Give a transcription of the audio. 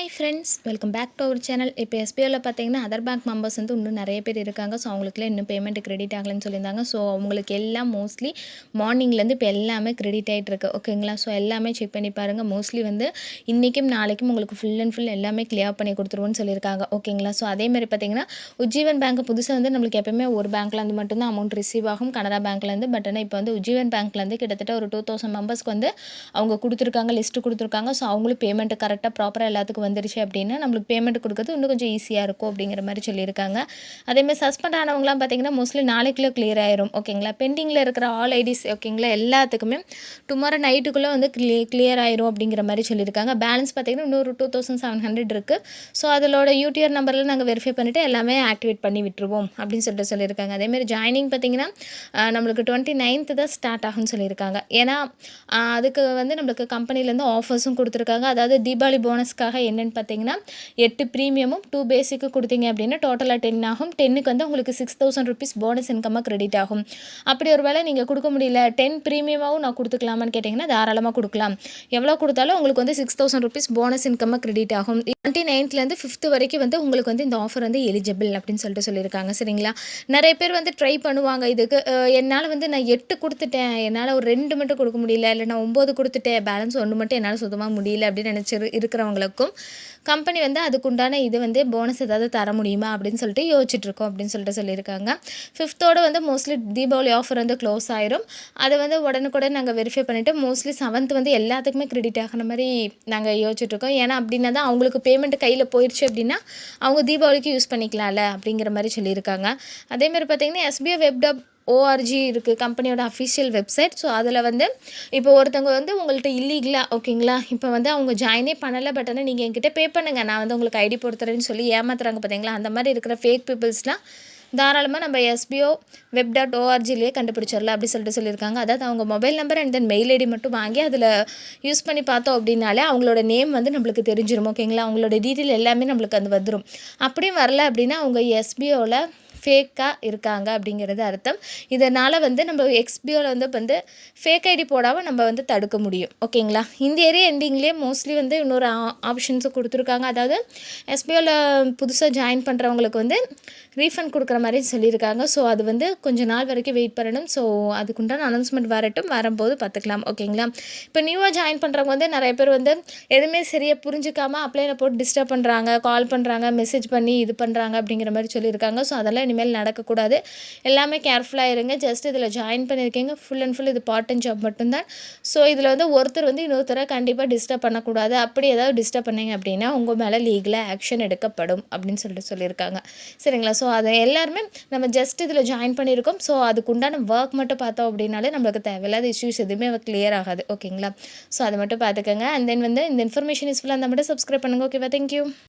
Hi friends welcome back to our channel இப்போ எஸ்பிஐயில் பார்த்தீங்கன்னா அதர் பேங்க் மெம்பர்ஸ் வந்து இன்னும் நிறைய பேர் இருக்காங்க. ஸோ அவங்களுக்குலாம் இன்னும் பேமெண்ட் கிரெடிட் ஆகலைன்னு சொல்லியிருந்தாங்க. ஸோ அவங்களுக்கு எல்லாம் மோஸ்ட்லி மார்னிங்லேருந்து இப்போ எல்லாமே கிரெடிட் ஆகிட்டு இருக்கு. ஓகேங்களா ஸோ எல்லாமே செக் பண்ணி பாருங்கள் மோஸ்ட்லி வந்து இன்றைக்கும் நாளைக்கும் உங்களுக்கு ஃபுல் அண்ட் ஃபுல் எல்லாமே கிளியர் பண்ணி கொடுத்துருவோன்னு சொல்லியிருக்காங்க. ஓகேங்களா ஸோ அதேமாதிரி பார்த்தீங்கன்னா உஜ்ஜீவன் பேங்க் புதுசாக வந்து நம்மளுக்கு எப்போயுமே ஒரு பேங்க்லேருந்து மட்டும்தான் அமௌண்ட் ரிசீவ் ஆகும். கனரா பேங்க்லேருந்து பட் ஆனால் இப்போ வந்து உஜ்ஜீவன் பேங்க்லேருந்து கிட்டத்தட்ட ஒரு டூ தௌசண்ட் மெம்பர்ஸ்க்கு வந்து அவங்க கொடுத்துருக்காங்க லிஸ்ட்டு கொடுத்துருக்காங்க. ஸோ அவங்களும் பேமெண்ட் கரெக்டாக ப்ராப்பராக எல்லாத்துக்கும் வந்துருச்சு அப்படின்னா நம்மளுக்கு பேமெண்ட் கொடுக்கறது இன்னும் கொஞ்சம் ஈஸியாக இருக்கும் அப்படிங்கிற மாதிரி சொல்லியிருக்காங்க. அதேமாதிரி சஸ்பெண்ட் ஆனவங்களாம் பார்த்தீங்கன்னா மோஸ்ட்லி நாளைக்குள்ளே கிளியர் ஆயிரும். ஓகேங்களா பெண்டிங்கில் இருக்கிற ஆல் ஐடிஸ் ஓகேங்களா எல்லாத்துக்குமே டுமாரோ நைட்டுக்குள்ளே வந்து கிளி கிளியர் ஆயிரும் அப்படிங்கிற மாதிரி சொல்லியிருக்காங்க. பேலன்ஸ் பார்த்தீங்கன்னா இன்னொரு டூ தௌசண்ட் செவன் ஹண்ட்ரட் இருக்குது ஸோ அதோட யூடிஆர் நம்பரில் நாங்கள் வெரிஃபை பண்ணிவிட்டு எல்லாமே ஆக்டிவேட் பண்ணி விட்டுருவோம் அப்படின்னு சொல்லிட்டு சொல்லியிருக்காங்க. அதேமாதிரி ஜாயினிங் பார்த்தீங்கன்னா நம்மளுக்கு டுவெண்ட்டி நைன்த்து தான் ஸ்டார்ட் ஆகும்னு சொல்லியிருக்காங்க. ஏன்னா அதுக்கு வந்து நம்மளுக்கு கம்பெனிலேருந்து ஆஃபர்ஸும் கொடுத்துருக்காங்க. அதாவது தீபாவளி போனஸ்க்காக என்னென்னு பார்த்தீங்கன்னா எட்டு ப்ரீமியமும் டூ பேசிக்கு கொடுத்தீங்க அப்படின்னா டோட்டலாக டென் ஆகும். டென்னுக்கு வந்து உங்களுக்கு சிக்ஸ் தௌசண்ட் ருபீஸ் போனஸ் இன்கமாக கிரெடிட் ஆகும். அப்படி ஒரு வேளை நீங்கள் கொடுக்க முடியல டென் ப்ரீமியமாகவும் நான் கொடுத்துக்கலாமான்னு கேட்டிங்கன்னா தாராளமாக கொடுக்கலாம். எவ்வளோ கொடுத்தாலும் உங்களுக்கு வந்து சிக்ஸ் தௌசண்ட் ருபீஸ் போனஸ் இன்கமாக கிரெடிட் ஆகும். டுவெண்ட்டி நைன்த்லேருந்து ஃபிஃப்த்து வரைக்கும் வந்து உங்களுக்கு வந்து இந்த ஆஃபர் வந்து எலிஜிபிள் அப்படின்னு சொல்லிட்டு சொல்லியிருக்காங்க. சரிங்களா? நிறைய பேர் வந்து ட்ரை பண்ணுவாங்க இதுக்கு. என்னால் வந்து நான் எட்டு கொடுத்துட்டேன். என்னால் ஒரு ரெண்டு மட்டும் கொடுக்க முடியல. இல்லை நான் ஒம்பது கொடுத்துட்டேன். பேலன்ஸ் ஒன்று மட்டும் என்னால் சுத்தமாக முடியல அப்படின்னு நினச்சி இருக்கிறவங்களுக்கும். கம்பெனி வந்து அதுக்குண்டான இது வந்து போனஸ் ஏதாவது தர முடியுமா அப்படின்னு சொல்லிட்டு யோசிச்சுட்ருக்கோம் அப்படின்னு சொல்லிட்டு சொல்லியிருக்காங்க. ஃபிஃப்த்தோடு வந்து மோஸ்ட்லி தீபாவளி ஆஃபர் வந்து க்ளோஸ் ஆயிரும். அதை வந்து உடனுக்குடன் நாங்கள் வெரிஃபை பண்ணிவிட்டு மோஸ்ட்லி செவன்த் வந்து எல்லாத்துக்குமே கிரெடிட் ஆகிற மாதிரி நாங்கள் யோசிச்சுட்ருக்கோம். ஏன்னா அப்படின்னா தான் அவங்களுக்கு பேமெண்ட் கையில் போயிடுச்சு அப்படின்னா அவங்க தீபாவளிக்கு யூஸ் பண்ணிக்கலாம்ல அப்படிங்கிற மாதிரி சொல்லியிருக்காங்க. அதேமாதிரி பார்த்திங்கன்னா எஸ்பிஐ வெப்டப் ஓஆர்ஜி இருக்குது கம்பெனியோட அஃபிஷியல் வெப்சைட் ஸோ அதில் வந்து இப்போ ஒருத்தவங்க வந்து உங்கள்கிட்ட இல்லீகலாக ஓகேங்களா இப்போ வந்து அவங்க ஜாயினே பண்ணலை பட் ஆனால் நீங்கள் என்கிட்ட பே பண்ணுங்கள் நான் வந்து உங்களுக்கு ஐடி போடுத்துறேன்னு சொல்லி ஏமாத்துறாங்க பார்த்தீங்களா அந்த மாதிரி இருக்கிற ஃபேக் பீப்புள்ஸ்லாம் தாராளமாக நம்ம எஸ்பிஓ வெப் டாட் ஓஆர்ஜிலேயே கண்டுபிடிச்சிடலாம் அப்படி சொல்லிட்டு சொல்லியிருக்காங்க. அதாவது அவங்க mobile number and then mail ID மட்டும் வாங்கி அதில் யூஸ் பண்ணி பார்த்தோம் அப்படின்னாலே அவங்களோட நேம் வந்து நம்மளுக்கு தெரிஞ்சிடும் ஓகேங்களா அவங்களோட டீட்டெயில் எல்லாமே நம்மளுக்கு அது வந்துடும் அப்படியும் வரல அப்படின்னா அவங்க எஸ்பிஓவில் ஃபேக்காக இருக்காங்க அப்படிங்கிறது அர்த்தம். இதனால் வந்து நம்ம எக்ஸ்பியோவில் வந்து வந்து ஃபேக் ஐடி போடாமல் நம்ம வந்து தடுக்க முடியும். ஓகேங்களா? இந்த ஏரியா எண்டிங்லேயே மோஸ்ட்லி வந்து இன்னொரு ஆப்ஷன்ஸும் கொடுத்துருக்காங்க. அதாவது எஸ்பிஓவில் புதுசாக ஜாயின் பண்ணுறவங்களுக்கு வந்து ரீஃபண்ட் கொடுக்குற மாதிரி சொல்லியிருக்காங்க. ஸோ அது வந்து கொஞ்சம் நாள் வரைக்கும் வெயிட் பண்ணணும். ஸோ அதுக்குண்டான அனௌன்ஸ்மெண்ட் வரட்டும். வரும்போது பார்த்துக்கலாம். ஓகேங்களா? இப்போ நியூவாக ஜாயின் பண்ணுறவங்க வந்து நிறைய பேர் வந்து எதுவுமே சரியாக புரிஞ்சுக்காமல் அப்ளைனை போட்டு டிஸ்டர்ப் பண்ணுறாங்க கால் பண்ணுறாங்க மெசேஜ் பண்ணி இது பண்ணுறாங்க அப்படிங்கிற மாதிரி சொல்லியிருக்காங்க. ஸோ அதெல்லாம் இனிமேல் நடக்கக்கூடாது. எல்லாமே கேர்ஃபுல்லாக இருங்க. ஜஸ்ட் இதில் ஜாயின் பண்ணியிருக்கீங்க ஃபுல் அண்ட் ஃபுல் இது பார்ட் அண்ட் ஜாப் மட்டும்தான். ஸோ இதில் வந்து ஒருத்தர் வந்து இன்னொருத்தரை கண்டிப்பாக டிஸ்டர்ப் பண்ணக்கூடாது. அப்படி ஏதாவது டிஸ்டர்ப் பண்ணிங்க அப்படின்னா உங்கள் மேலே லீகலாக ஆக்ஷன் எடுக்கப்படும் அப்படின்னு சொல்லிட்டு சொல்லியிருக்காங்க. சரிங்களா? ஸோ அதை எல்லாருமே நம்ம ஜஸ்ட் இதில் ஜாயின் பண்ணியிருக்கோம். ஸோ அதுக்குண்டான ஒர்க் மட்டும் பார்த்தோம் அப்படின்னாலே நம்மளுக்கு தேவையில்லாத இஷ்யூஸ் எதுவுமே கிளியர் ஆகாது. ஓகேங்களா ஸோ அதை மட்டும் பார்த்துக்கோங்க. அண்ட் தென் வந்து இந்த இன்ஃபர்மேஷன் யூஸ்ஃபுல்லாக இருந்தால் மட்டும் சப்ஸ்கிரைப் பண்ணுங்கள் ஓகேவா தேங்க்யூ